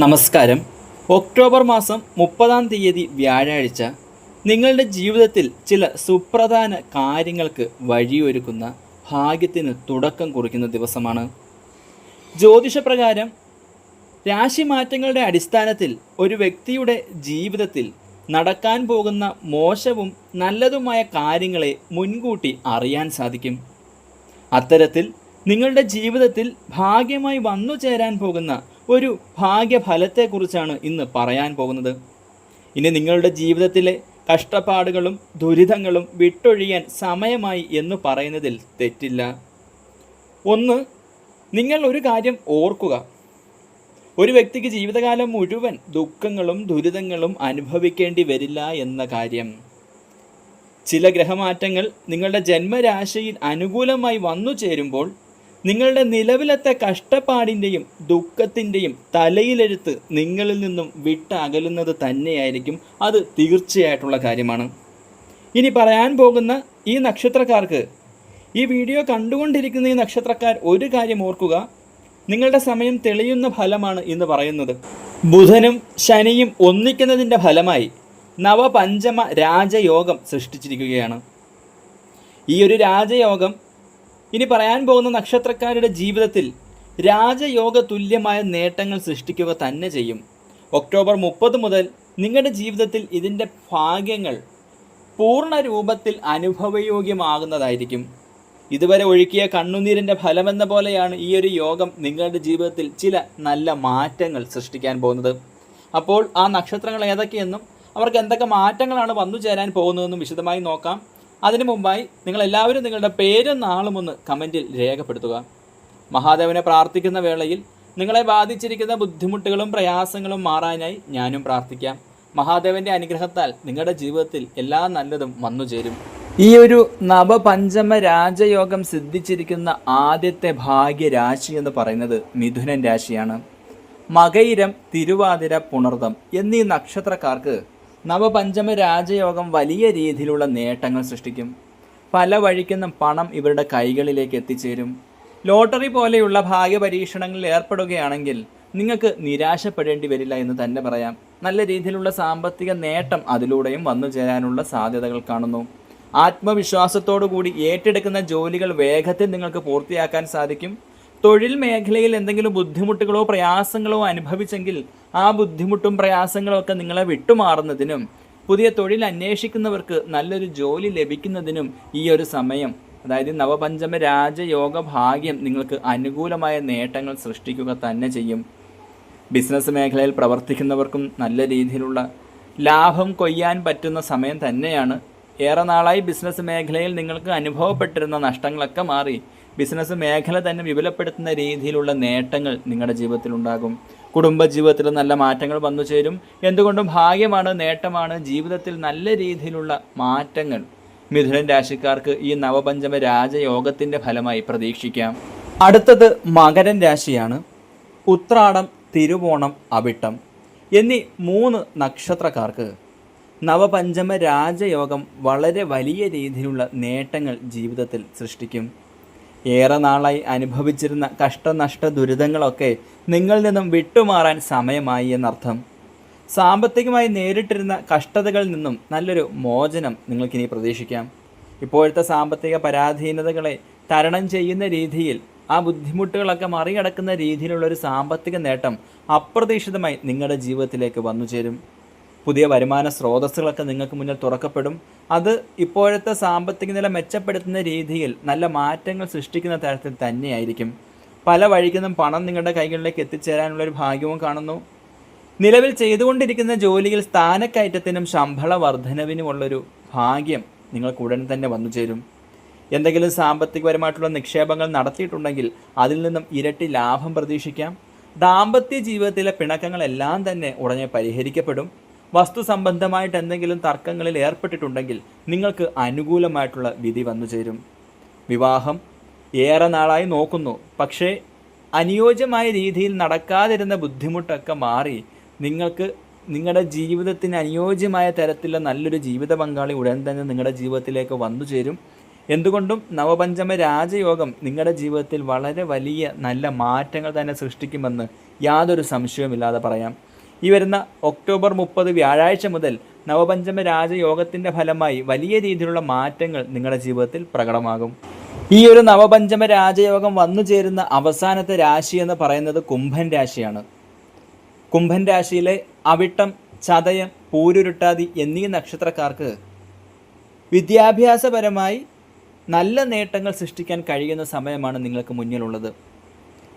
നമസ്കാരം. ഒക്ടോബർ മാസം മുപ്പതാം തീയതി വ്യാഴാഴ്ച നിങ്ങളുടെ ജീവിതത്തിൽ ചില സുപ്രധാന കാര്യങ്ങൾക്ക് വഴിയൊരുക്കുന്ന ഭാഗ്യത്തിന് തുടക്കം കുറിക്കുന്ന ദിവസമാണ്. ജ്യോതിഷപ്രകാരം രാശിമാറ്റങ്ങളുടെ അടിസ്ഥാനത്തിൽ ഒരു വ്യക്തിയുടെ ജീവിതത്തിൽ നടക്കാൻ പോകുന്ന മോശവും നല്ലതുമായ കാര്യങ്ങളെ മുൻകൂട്ടി അറിയാൻ സാധിക്കും. അത്തരത്തിൽ നിങ്ങളുടെ ജീവിതത്തിൽ ഭാഗ്യമായി വന്നു ചേരാൻ പോകുന്ന ഒരു ഭാഗ്യഫലത്തെക്കുറിച്ചാണ് ഇന്ന് പറയാൻ പോകുന്നത്. ഇനി നിങ്ങളുടെ ജീവിതത്തിലെ കഷ്ടപ്പാടുകളും ദുരിതങ്ങളും വിട്ടൊഴിയാൻ സമയമായി എന്ന് പറയുന്നതിൽ തെറ്റില്ല. ഒന്ന് നിങ്ങൾ ഒരു കാര്യം ഓർക്കുക. ഒരു വ്യക്തിക്ക് ജീവിതകാലം മുഴുവൻ ദുഃഖങ്ങളും ദുരിതങ്ങളും അനുഭവിക്കേണ്ടി വരില്ല എന്ന കാര്യം. ചില ഗ്രഹമാറ്റങ്ങൾ നിങ്ങളുടെ ജന്മരാശിയിൽ അനുകൂലമായി വന്നു ചേരുമ്പോൾ നിങ്ങളുടെ നിലവിലത്തെ കഷ്ടപ്പാടിന്റെയും ദുഃഖത്തിന്റെയും തലയിലെഴുത്ത് നിങ്ങളിൽ നിന്നും വിട്ടകലുന്നത് തന്നെയായിരിക്കും. അത് തീർച്ചയായിട്ടുള്ള കാര്യമാണ്. ഇനി പറയാൻ പോകുന്ന ഈ നക്ഷത്രക്കാർക്ക് ഈ വീഡിയോ കണ്ടുകൊണ്ടിരിക്കുന്ന ഈ നക്ഷത്രക്കാർ ഒരു കാര്യം ഓർക്കുക. നിങ്ങളുടെ സമയം തെളിയുന്ന ഫലമാണ് ഇന്ന് പറയുന്നത്. ബുധനും ശനിയും ഒന്നിക്കുന്നതിന്റെ ഫലമായി നവപഞ്ചമ രാജയോഗം സൃഷ്ടിച്ചിരിക്കുകയാണ്. ഈ ഒരു രാജയോഗം ഇനി പറയാൻ പോകുന്ന നക്ഷത്രക്കാരുടെ ജീവിതത്തിൽ രാജയോഗ തുല്യമായ നേട്ടങ്ങൾ സൃഷ്ടിക്കുക തന്നെ ചെയ്യും. ഒക്ടോബർ മുപ്പത് മുതൽ നിങ്ങളുടെ ജീവിതത്തിൽ ഇതിന്റെ ഭാഗ്യങ്ങൾ പൂർണ രൂപത്തിൽ അനുഭവയോഗ്യമാകുന്നതായിരിക്കും. ഇതുവരെ ഒഴുക്കിയ കണ്ണുനീരിന്റെ ഫലമെന്ന പോലെയാണ് ഈ ഒരു യോഗം നിങ്ങളുടെ ജീവിതത്തിൽ ചില നല്ല മാറ്റങ്ങൾ സൃഷ്ടിക്കാൻ പോകുന്നത്. അപ്പോൾ ആ നക്ഷത്രങ്ങൾ ഏതൊക്കെയെന്നും അവർക്ക് എന്തൊക്കെ മാറ്റങ്ങളാണ് വന്നു ചേരാൻ പോകുന്നതെന്നും വിശദമായി നോക്കാം. അതിനു മുമ്പായി നിങ്ങൾ എല്ലാവരും നിങ്ങളുടെ പേരും നാളും ഒന്ന് കമന്റിൽ രേഖപ്പെടുത്തുക. മഹാദേവനെ പ്രാർത്ഥിക്കുന്ന വേളയിൽ നിങ്ങളെ ബാധിച്ചിരിക്കുന്ന ബുദ്ധിമുട്ടുകളും പ്രയാസങ്ങളും മാറാനായി ഞാനും പ്രാർത്ഥിക്കാം. മഹാദേവന്റെ അനുഗ്രഹത്താൽ നിങ്ങളുടെ ജീവിതത്തിൽ എല്ലാ നല്ലതും വന്നു ചേരും. ഈ ഒരു നവപഞ്ചമ രാജയോഗം സിദ്ധിച്ചിരിക്കുന്ന ആദ്യത്തെ ഭാഗ്യരാശി എന്ന് പറയുന്നത് മിഥുനൻ രാശിയാണ്. മകയിരം തിരുവാതിര പുണർതം എന്നീ നക്ഷത്രക്കാർക്ക് നവപഞ്ചമ രാജയോഗം വലിയ രീതിയിലുള്ള നേട്ടങ്ങൾ സൃഷ്ടിക്കും. പല വഴിക്കുന്ന പണം ഇവരുടെ കൈകളിലേക്ക് എത്തിച്ചേരും. ലോട്ടറി പോലെയുള്ള ഭാഗ്യപരീക്ഷണങ്ങളിൽ ഏർപ്പെടുകയാണെങ്കിൽ നിങ്ങൾക്ക് നിരാശപ്പെടേണ്ടി വരില്ല എന്ന് തന്നെ പറയാം. നല്ല രീതിയിലുള്ള സാമ്പത്തിക നേട്ടം അതിലൂടെയും വന്നു ചേരാനുള്ള സാധ്യതകൾ കാണുന്നു. ആത്മവിശ്വാസത്തോടു കൂടി ഏറ്റെടുക്കുന്ന ജോലികൾ വേഗത്തിൽ നിങ്ങൾക്ക് പൂർത്തിയാക്കാൻ സാധിക്കും. തൊഴിൽ മേഖലയിൽ എന്തെങ്കിലും ബുദ്ധിമുട്ടുകളോ പ്രയാസങ്ങളോ അനുഭവിച്ചെങ്കിൽ ആ ബുദ്ധിമുട്ടും പ്രയാസങ്ങളും ഒക്കെ നിങ്ങളെ വിട്ടുമാറുന്നതിനും പുതിയ തൊഴിൽ അന്വേഷിക്കുന്നവർക്ക് നല്ലൊരു ജോലി ലഭിക്കുന്നതിനും ഈ ഒരു സമയം അതായത് നവപഞ്ചമ രാജയോഗ ഭാഗ്യം നിങ്ങൾക്ക് അനുകൂലമായ നേട്ടങ്ങൾ സൃഷ്ടിക്കുക തന്നെ ചെയ്യും. ബിസിനസ് മേഖലയിൽ പ്രവർത്തിക്കുന്നവർക്കും നല്ല രീതിയിലുള്ള ലാഭം കൊയ്യാൻ പറ്റുന്ന സമയം തന്നെയാണ്. ഏറെ നാളായി ബിസിനസ് മേഖലയിൽ നിങ്ങൾക്ക് അനുഭവപ്പെട്ടിരുന്ന നഷ്ടങ്ങളൊക്കെ മാറി ബിസിനസ് മേഖല തന്നെ വിപുലപ്പെടുത്തുന്ന രീതിയിലുള്ള നേട്ടങ്ങൾ നിങ്ങളുടെ ജീവിതത്തിൽ ഉണ്ടാകും. കുടുംബജീവിതത്തിൽ നല്ല മാറ്റങ്ങൾ വന്നു ചേരും. എന്തുകൊണ്ടും ഭാഗ്യമാണ് നേട്ടമാണ് ജീവിതത്തിൽ നല്ല രീതിയിലുള്ള മാറ്റങ്ങൾ മിഥുനൻ രാശിക്കാർക്ക് ഈ നവപഞ്ചമ രാജയോഗത്തിന്റെ ഫലമായി പ്രതീക്ഷിക്കാം. അടുത്തത് മകരൻ രാശിയാണ്. ഉത്രാടം തിരുവോണം അവിട്ടം എന്നീ മൂന്ന് നക്ഷത്രക്കാർക്ക് നവപഞ്ചമ രാജയോഗം വളരെ വലിയ രീതിയിലുള്ള നേട്ടങ്ങൾ ജീവിതത്തിൽ സൃഷ്ടിക്കും. ഏറെ നാളായി അനുഭവിച്ചിരുന്ന കഷ്ടനഷ്ട ദുരിതങ്ങളൊക്കെ നിങ്ങളിൽ നിന്നും വിട്ടുമാറാൻ സമയമായി എന്നർത്ഥം. സാമ്പത്തികമായി നേരിട്ടിരുന്ന കഷ്ടതകളിൽ നിന്നും നല്ലൊരു മോചനം നിങ്ങൾക്കിനി പ്രതീക്ഷിക്കാം. ഇപ്പോഴത്തെ സാമ്പത്തിക പരാധീനതകളെ തരണം ചെയ്യുന്ന രീതിയിൽ ആ ബുദ്ധിമുട്ടുകളൊക്കെ മറികടക്കുന്ന രീതിയിലുള്ളൊരു സാമ്പത്തിക നേട്ടം അപ്രതീക്ഷിതമായി നിങ്ങളുടെ ജീവിതത്തിലേക്ക് വന്നു ചേരും പുതിയ വരുമാന സ്രോതസ്സുകളൊക്കെ നിങ്ങൾക്ക് മുന്നിൽ തുറക്കപ്പെടും. അത് ഇപ്പോഴത്തെ സാമ്പത്തിക നില മെച്ചപ്പെടുത്തുന്ന രീതിയിൽ നല്ല മാറ്റങ്ങൾ സൃഷ്ടിക്കുന്ന തരത്തിൽ തന്നെയായിരിക്കും. പല വഴിക്കുന്നും പണം നിങ്ങളുടെ കൈകളിലേക്ക് എത്തിച്ചേരാനുള്ള ഒരു ഭാഗ്യവും കാണുന്നു. നിലവിൽ ചെയ്തുകൊണ്ടിരിക്കുന്ന ജോലിയിൽ സ്ഥാനക്കയറ്റത്തിനും ശമ്പള വർധനവിനുമുള്ളൊരു ഭാഗ്യം നിങ്ങൾക്ക് ഉടൻ തന്നെ വന്നു ചേരും. എന്തെങ്കിലും സാമ്പത്തികപരമായിട്ടുള്ള നിക്ഷേപങ്ങൾ നടത്തിയിട്ടുണ്ടെങ്കിൽ അതിൽ നിന്നും ഇരട്ടി ലാഭം പ്രതീക്ഷിക്കാം. ദാമ്പത്യ ജീവിതത്തിലെ പിണക്കങ്ങളെല്ലാം തന്നെ ഉടനെ പരിഹരിക്കപ്പെടും. വസ്തു സംബന്ധമായിട്ട് എന്തെങ്കിലും തർക്കങ്ങളിൽ ഏർപ്പെട്ടിട്ടുണ്ടെങ്കിൽ നിങ്ങൾക്ക് അനുകൂലമായിട്ടുള്ള വിധി വന്നു ചേരും. വിവാഹം ഏറെ നാളായി നോക്കുന്നു. പക്ഷേ അനുയോജ്യമായ രീതിയിൽ നടക്കാതിരുന്ന ബുദ്ധിമുട്ടൊക്കെ മാറി നിങ്ങൾക്ക് നിങ്ങളുടെ ജീവിതത്തിന് അനുയോജ്യമായ തരത്തിലുള്ള നല്ലൊരു ജീവിത പങ്കാളി ഉടൻ തന്നെ നിങ്ങളുടെ ജീവിതത്തിലേക്ക് വന്നു ചേരും. എന്തുകൊണ്ടും നവപഞ്ചമ രാജയോഗം നിങ്ങളുടെ ജീവിതത്തിൽ വളരെ വലിയ നല്ല മാറ്റങ്ങൾ തന്നെ സൃഷ്ടിക്കുമെന്ന് യാതൊരു സംശയവുമില്ലാതെ പറയാം. ഈ വരുന്ന ഒക്ടോബർ മുപ്പത് വ്യാഴാഴ്ച മുതൽ നവപഞ്ചമ രാജയോഗത്തിന്റെ ഫലമായി വലിയ രീതിയിലുള്ള മാറ്റങ്ങൾ നിങ്ങളുടെ ജീവിതത്തിൽ പ്രകടമാകും. ഈ ഒരു നവപഞ്ചമ രാജയോഗം വന്നു ചേരുന്ന അവസാനത്തെ രാശി എന്ന് പറയുന്നത് കുംഭൻ രാശിയാണ്. കുംഭൻ രാശിയിലെ അവിട്ടം ചതയം പൂരുരുട്ടാതി എന്നീ നക്ഷത്രക്കാർക്ക് വിദ്യാഭ്യാസപരമായി നല്ല നേട്ടങ്ങൾ സൃഷ്ടിക്കാൻ കഴിയുന്ന സമയമാണ് നിങ്ങൾക്ക് മുന്നിലുള്ളത്.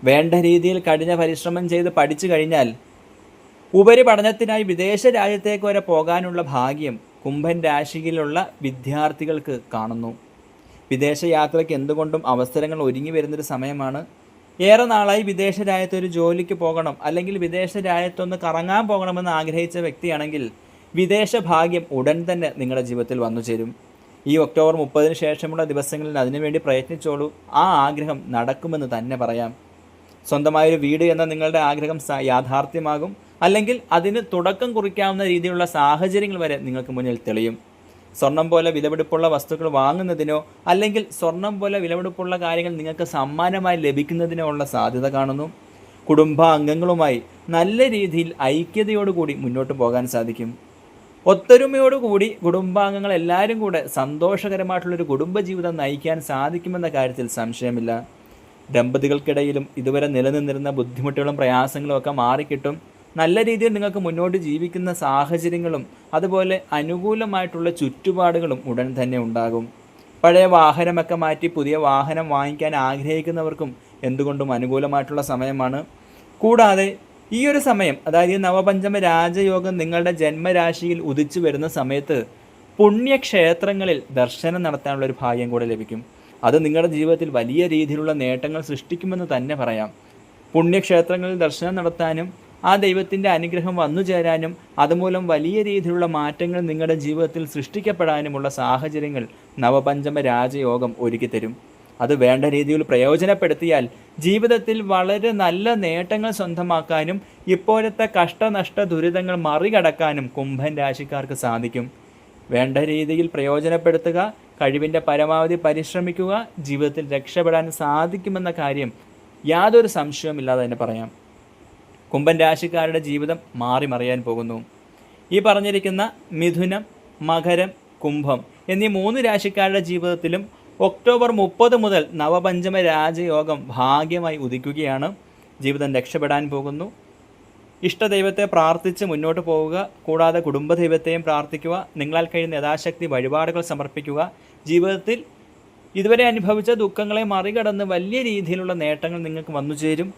വേണ്ട രീതിയിൽ കഠിന പരിശ്രമം ചെയ്ത് പഠിച്ചു കഴിഞ്ഞാൽ ഉപരിപഠനത്തിനായി വിദേശ രാജ്യത്തേക്ക് വരെ പോകാനുള്ള ഭാഗ്യം കുംഭൻ രാശിയിലുള്ള വിദ്യാർത്ഥികൾക്ക് കാണുന്നു. വിദേശ യാത്രയ്ക്ക് എന്തുകൊണ്ടും അവസരങ്ങൾ ഒരുങ്ങി വരുന്നൊരു സമയമാണ്. ഏറെ നാളായി വിദേശ രാജ്യത്ത് ഒരു ജോലിക്ക് പോകണം അല്ലെങ്കിൽ വിദേശ രാജ്യത്തൊന്ന് കറങ്ങാൻ പോകണമെന്ന് ആഗ്രഹിച്ച വ്യക്തിയാണെങ്കിൽ വിദേശ ഭാഗ്യം ഉടൻ തന്നെ നിങ്ങളുടെ ജീവിതത്തിൽ വന്നു ചേരും. ഈ ഒക്ടോബർ മുപ്പതിന് ശേഷമുള്ള ദിവസങ്ങളിൽ അതിനുവേണ്ടി പ്രയത്നിച്ചോളൂ. ആ ആഗ്രഹം നടക്കുമെന്ന് തന്നെ പറയാം. സ്വന്തമായൊരു വീട് എന്ന നിങ്ങളുടെ ആഗ്രഹം യാഥാർത്ഥ്യമാകും. അല്ലെങ്കിൽ അതിന് തുടക്കം കുറിക്കാവുന്ന രീതിയിലുള്ള സാഹചര്യങ്ങൾ വരെ നിങ്ങൾക്ക് മുന്നിൽ തെളിയും. സ്വർണം പോലെ വിലപിടിപ്പുള്ള വസ്തുക്കൾ വാങ്ങുന്നതിനോ അല്ലെങ്കിൽ സ്വർണം പോലെ വിലപിടിപ്പുള്ള കാര്യങ്ങൾ നിങ്ങൾക്ക് സമ്മാനമായി ലഭിക്കുന്നതിനോ ഉള്ള സാധ്യത കാണുന്നു. കുടുംബാംഗങ്ങളുമായി നല്ല രീതിയിൽ ഐക്യതയോടുകൂടി മുന്നോട്ട് പോകാൻ സാധിക്കും. ഒത്തൊരുമയോടുകൂടി കുടുംബാംഗങ്ങൾ എല്ലാവരും കൂടെ സന്തോഷകരമായിട്ടുള്ളൊരു കുടുംബജീവിതം നയിക്കാൻ സാധിക്കുമെന്ന കാര്യത്തിൽ സംശയമില്ല. ദമ്പതികൾക്കിടയിലും ഇതുവരെ നിലനിന്നിരുന്ന ബുദ്ധിമുട്ടുകളും പ്രയാസങ്ങളും ഒക്കെ മാറിക്കിട്ടും. നല്ല രീതിയിൽ നിങ്ങൾക്ക് മുന്നോട്ട് ജീവിക്കുന്ന സാഹചര്യങ്ങളും അതുപോലെ അനുകൂലമായിട്ടുള്ള ചുറ്റുപാടുകളും ഉടൻ തന്നെ ഉണ്ടാകും. പഴയ വാഹനമൊക്കെ മാറ്റി പുതിയ വാഹനം വാങ്ങിക്കാൻ ആഗ്രഹിക്കുന്നവർക്കും എന്തുകൊണ്ടും അനുകൂലമായിട്ടുള്ള സമയമാണ്. കൂടാതെ ഈ ഒരു സമയം അതായത് ഈ നവപഞ്ചമ രാജയോഗം നിങ്ങളുടെ ജന്മരാശിയിൽ ഉദിച്ചു വരുന്ന സമയത്ത് പുണ്യക്ഷേത്രങ്ങളിൽ ദർശനം നടത്താനുള്ള ഒരു ഭാഗ്യം കൂടെ ലഭിക്കും. അത് നിങ്ങളുടെ ജീവിതത്തിൽ വലിയ രീതിയിലുള്ള നേട്ടങ്ങൾ സൃഷ്ടിക്കുമെന്ന് തന്നെ പറയാം. പുണ്യക്ഷേത്രങ്ങളിൽ ദർശനം നടത്താനും ആ ദൈവത്തിന്റെ അനുഗ്രഹം വന്നു ചേരാനും അതുമൂലം വലിയ രീതിയിലുള്ള മാറ്റങ്ങൾ നിങ്ങളുടെ ജീവിതത്തിൽ സൃഷ്ടിക്കപ്പെടാനുമുള്ള സാഹചര്യങ്ങൾ നവപഞ്ചമ രാജയോഗം ഒരുക്കിത്തരും അത് വേണ്ട രീതിയിൽ പ്രയോജനപ്പെടുത്തിയാൽ ജീവിതത്തിൽ വളരെ നല്ല നേട്ടങ്ങൾ സ്വന്തമാക്കാനും ഇപ്പോഴത്തെ കഷ്ടനഷ്ട ദുരിതങ്ങൾ മറികടക്കാനും കുംഭൻ രാശിക്കാർക്ക് സാധിക്കും. വേണ്ട രീതിയിൽ പ്രയോജനപ്പെടുത്തുക കഴിവിന്റെ പരമാവധി പരിശ്രമിക്കുക ജീവിതത്തിൽ രക്ഷപ്പെടാൻ സാധിക്കുമെന്ന കാര്യം യാതൊരു സംശയവുമില്ലാതെ തന്നെ പറയാം. കുംഭൻ രാശിക്കാരുടെ ജീവിതം മാറി മറിയാൻ പോകുന്നു. ഈ പറഞ്ഞിരിക്കുന്ന മിഥുനം മകരം കുംഭം എന്നീ മൂന്ന് രാശിക്കാരുടെ ജീവിതത്തിലും ഒക്ടോബർ മുപ്പത് മുതൽ നവപഞ്ചമ രാജയോഗം ഭാഗ്യമായി ഉദിക്കുകയാണ്. ജീവിതം രക്ഷപ്പെടാൻ പോകുന്നു. ഇഷ്ടദൈവത്തെ പ്രാർത്ഥിച്ച് മുന്നോട്ട് പോവുക കൂടാതെ കുടുംബദൈവത്തെയും പ്രാർത്ഥിക്കുക നിങ്ങളാൽ കഴിയുന്ന യഥാശക്തി വഴിപാടുകൾ സമർപ്പിക്കുക. ജീവിതത്തിൽ ഇതുവരെ അനുഭവിച്ച ദുഃഖങ്ങളെ മറികടന്ന് വലിയ രീതിയിലുള്ള നേട്ടങ്ങൾ നിങ്ങൾക്ക് വന്നു ചേരും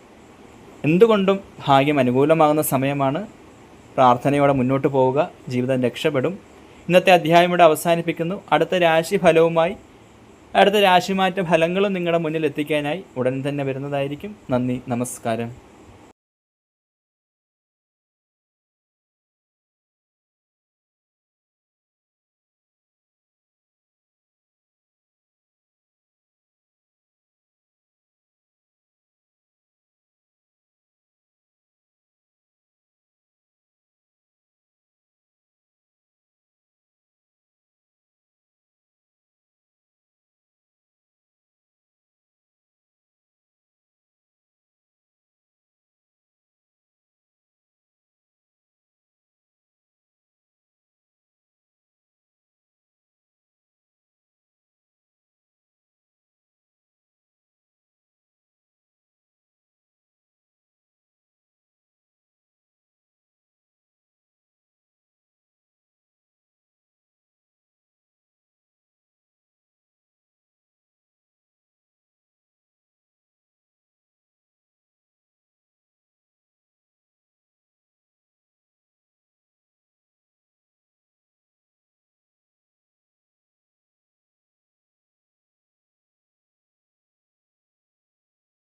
എന്തുകൊണ്ടും ഭാഗ്യം അനുകൂലമാകുന്ന സമയമാണ് പ്രാർത്ഥനയോടെ മുന്നോട്ട് പോവുക ജീവിതം രക്ഷപ്പെടും. ഇന്നത്തെ അധ്യായം ഇവിടെ അവസാനിപ്പിക്കുന്നു. അടുത്ത രാശി ഫലവുമായി അടുത്ത രാശിമാറ്റ ഫലങ്ങളും നിങ്ങളുടെ മുന്നിൽ എത്തിക്കാനായി ഉടൻ തന്നെ വരുന്നതായിരിക്കും. നന്ദി നമസ്കാരം.